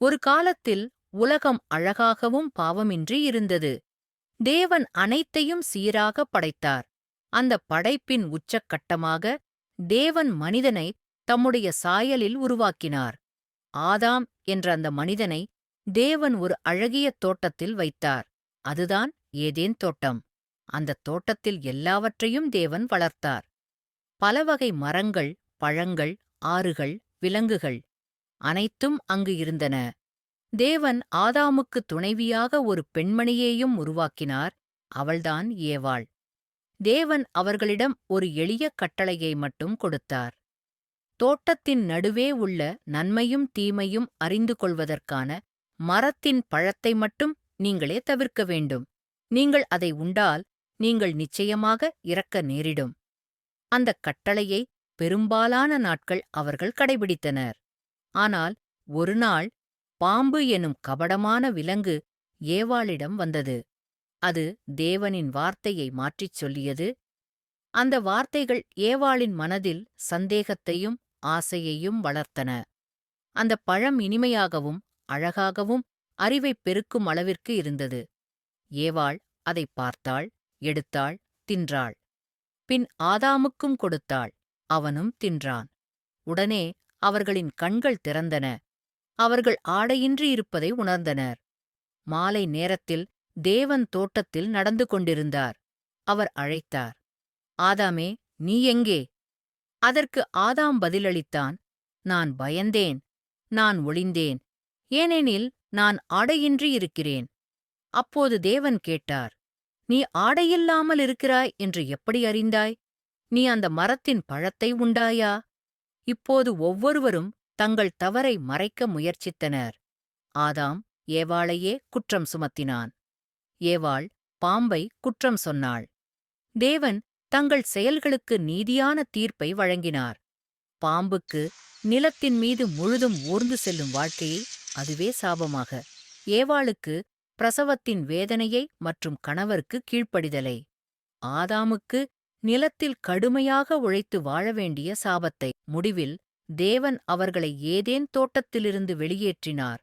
ஒரு காலத்தில் உலகம் அழகாகவும் பாவமின்றி இருந்தது. தேவன் அனைத்தையும் சீராக படைத்தார். அந்த படைப்பின் உச்சக்கட்டமாக தேவன் மனிதனை தம்முடைய சாயலில் உருவாக்கினார். ஆதாம் என்ற அந்த மனிதனை தேவன் ஒரு அழகிய தோட்டத்தில் வைத்தார். அதுதான் ஏதேன் தோட்டம். அந்த தோட்டத்தில் எல்லாவற்றையும் தேவன் வளர்த்தார். பலவகை மரங்கள் பழங்கள் ஆறுகள் விலங்குகள் அனைத்தும் அங்கு இருந்தன. தேவன் ஆதாமுக்கு துணைவியாக ஒரு பெண்மணியையும் உருவாக்கினார் அவள்தான் ஏவாள். தேவன் அவர்களிடம் ஒரு எளிய கட்டளையை மட்டும் கொடுத்தார். தோட்டத்தின் நடுவே உள்ள நன்மையும் தீமையும் அறிந்து கொள்வதற்கான மரத்தின் பழத்தை மட்டும் நீங்களே தவிர்க்க வேண்டும். நீங்கள் அதை உண்டால் நீங்கள் நிச்சயமாக இறக்க நேரிடும். அந்தக் கட்டளையை பெரும்பாலான நாட்கள் அவர்கள் கடைபிடித்தனர். ஆனால் ஒருநாள் பாம்பு எனும் கபடமான விலங்கு ஏவாளிடம் வந்தது. அது தேவனின் வார்த்தையை மாற்றிச் சொல்லியது. அந்த வார்த்தைகள் ஏவாளின் மனதில் சந்தேகத்தையும் ஆசையையும் வளர்த்தன. அந்த பழம் இனிமையாகவும் அழகாகவும் அறிவைப் பெருக்கும் அளவிற்கு இருந்தது. ஏவாள் அதைப் பார்த்தாள் எடுத்தாள் தின்றாள். பின் ஆதாமுக்கும் கொடுத்தாள் அவனும் தின்றான். உடனே அவர்களின் கண்கள் திறந்தன. அவர்கள் ஆடையின்றி இருப்பதை உணர்ந்தனர். மாலை நேரத்தில் தேவன் தோட்டத்தில் நடந்து கொண்டிருந்தார். அவர் அழைத்தார். ஆதாமே நீ எங்கே? அதற்கு ஆதாம் பதிலளித்தான் நான் பயந்தேன் நான் ஒளிந்தேன் ஏனெனில் நான் ஆடையின்றி இருக்கிறேன். அப்போது தேவன் கேட்டார் நீ ஆடையில்லாமல் இருக்கிறாய் என்று எப்படி அறிந்தாய்? நீ அந்த மரத்தின் பழத்தை உண்டாயா? இப்போது ஒவ்வொருவரும் தங்கள் தவறை மறைக்க முயற்சித்தனர். ஆதாம் ஏவாளையே குற்றம் சுமத்தினான். ஏவாள் பாம்பை குற்றம் சொன்னாள். தேவன் தங்கள் செயல்களுக்கு நீதியான தீர்ப்பை வழங்கினார். பாம்புக்கு நிலத்தின் மீது முழுதும் ஊர்ந்து செல்லும் வாழ்க்கையை அதுவே சாபமாக. ஏவாளுக்கு பிரசவத்தின் வேதனையை மற்றும் கணவருக்கு கீழ்ப்படிதலை. ஆதாமுக்கு நிலத்தில் கடுமையாக உழைத்து வாழ வேண்டிய சாபத்தை. முடிவில் தேவன் அவர்களை ஏதேன் தோட்டத்திலிருந்து வெளியேற்றினார்.